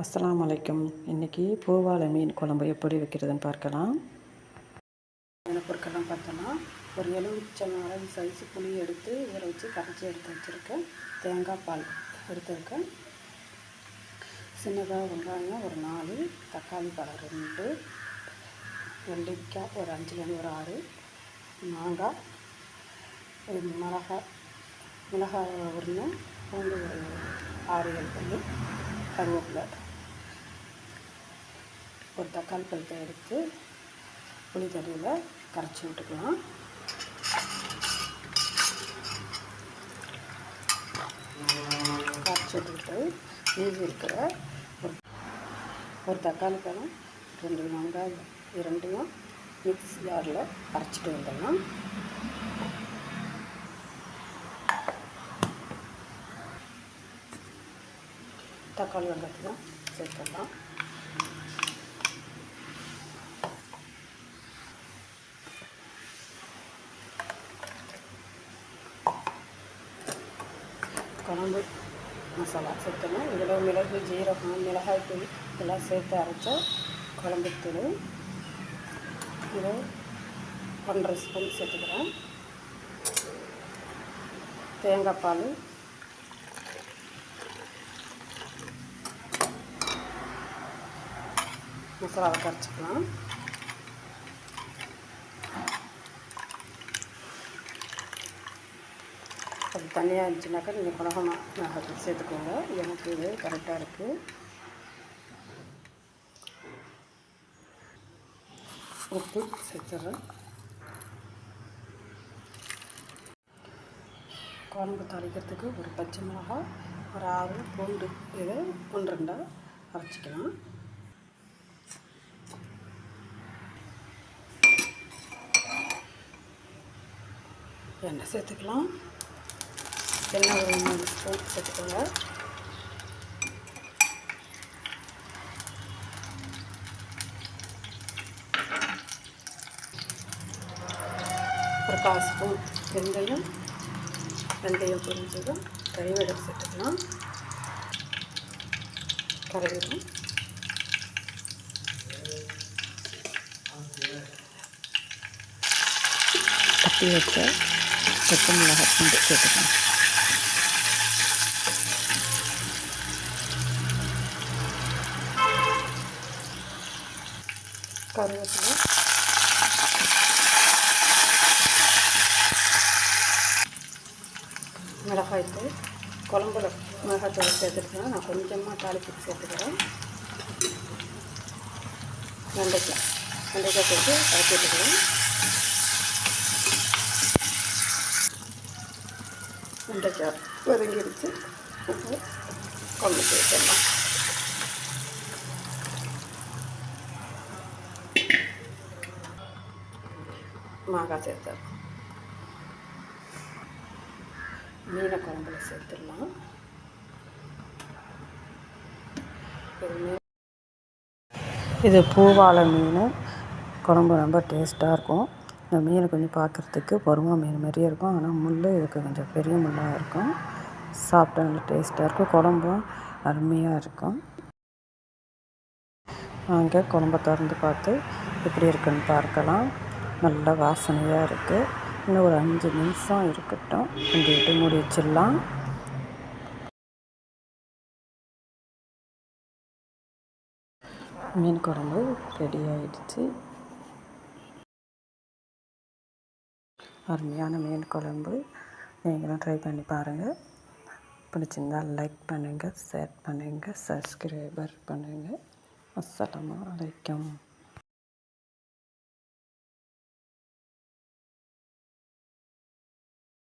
அஸ்லாம் வலைக்கம் இன்றைக்கி பூவாழை மீன் குழம்பு எப்படி வைக்கிறதுன்னு பார்க்கலாம். பொருட்கள்லாம் பார்த்தோன்னா ஒரு எலுமிச்சம் அளவு சைஸ் புளி எடுத்து ஊற வச்சு கரைச்சி எடுத்து வச்சுருக்கேன். தேங்காய் பால் எடுத்துருக்கேன் சின்னதாக வெங்காயம் ஒரு நாலு தக்காளி பழம் ரெண்டு வெள்ளிக்காய் ஒரு அஞ்சுலேருந்து ஒரு ஆறு மாங்காய் மிளகாய் மிளகாய் ஒன்று பூண்டு ஒரு ஆறு ஏழு பல்லு கருவேப்பிலை. ஒரு தக்காளி பழத்தை எடுத்து புளி தண்ணியில் கரைச்சி விட்டுக்கலாம். கரைச்சி விட்டுட்டு மீதி இருக்கிற ஒரு ஒரு தக்காளி பழம் ரெண்டு வெங்காயம் இரண்டையும் மிக்ஸி ஜாரில் அரைச்சிட்டு வந்துடலாம். தக்காளி வெங்காயத்தையும் சேர்த்துடலாம். குழம்பு மசாலா சேர்க்கணும். இதில் மிளகு ஜீரகம் மிளகாய் தூள் இதெல்லாம் சேர்த்து அரைச்ச குழம்பு தூள் இது ஒன்றரை ஸ்பூன் சேர்த்துக்கிறேன். தேங்காய் பால். மசாலாவை கரைச்சிக்கலாம். அது தனியாக இருந்துச்சுனாக்கா நீங்கள் குழம்பு மிளகாத்தூள் சேர்த்துக்கோங்க. எனக்கு இது கரெக்டாக இருக்குது உப்பு சேர்த்துறேன். குழம்பு தாளிக்கிறதுக்கு ஒரு பச்சை மிளகா ஒரு ஆறு பூண்டு இதை ஒன்று ரெண்டாக அரைச்சிக்கலாம். எண்ணெய் சேர்த்துக்கலாம். எண்ணெய் ஒரு மூணு ஸ்பூன் சேர்த்துக்கோங்க ஒரு கால் ஸ்பூன் வெந்தயம் வெந்தயம் புரிஞ்சதும் கறிவேடம் சேர்த்துக்கலாம். கறிவேடம் தட்டி வச்ச பச்சை மிளகாய் பூண்டு சேர்த்துக்கலாம். கருவேப்பிலை. மிளகாய்த்தூள் குழம்புல மிளகாய்த்தூள் சேர்த்துருக்கேன். நான் கொஞ்சமாக தாளிப்பு சேர்த்துக்கிறேன். வெண்டைக்காய் வெண்டைக்காய் சேர்த்து கலக்கிட்டுக்கிறேன் வெண்டைக்காய் வதங்கிடுச்சு உப்பு கொண்டு சேர்த்துடலாம். மாங்காய் சேர்த்துடலாம். மீனை குழம்புல சேர்த்துடலாம். இது பூவாழை மீன். குழம்பு ரொம்ப டேஸ்ட்டாக இருக்கும். இந்த மீன் கொஞ்சம் பார்க்குறதுக்கு பொறுமை மீன் மாதிரியே இருக்கும். ஆனால் முள் இதுக்கு கொஞ்சம் பெரிய முள்ளாக இருக்கும். சாப்பிட்டா நல்லா டேஸ்ட்டாக இருக்கும். குழம்பும் அருமையாக இருக்கும். வாங்க குழம்ப திறந்து பார்த்து எப்படி இருக்குன்னு பார்க்கலாம். நல்ல வாசனையாக இருக்குது இன்னும் ஒரு அஞ்சு நிமிஷம் இருக்கட்டும். விட்டு மூடி வச்சிடலாம். மீன் குழம்பு ரெடி ஆயிடுச்சு. அருமையான மீன் குழம்பு. நீங்களும் ட்ரை பண்ணி பாருங்கள் பிடிச்சிருந்தால் லைக் பண்ணுங்கள் ஷேர் பண்ணுங்கள் சப்ஸ்கிரைபர் பண்ணுங்கள் அஸ்லாம் வலைக்கம்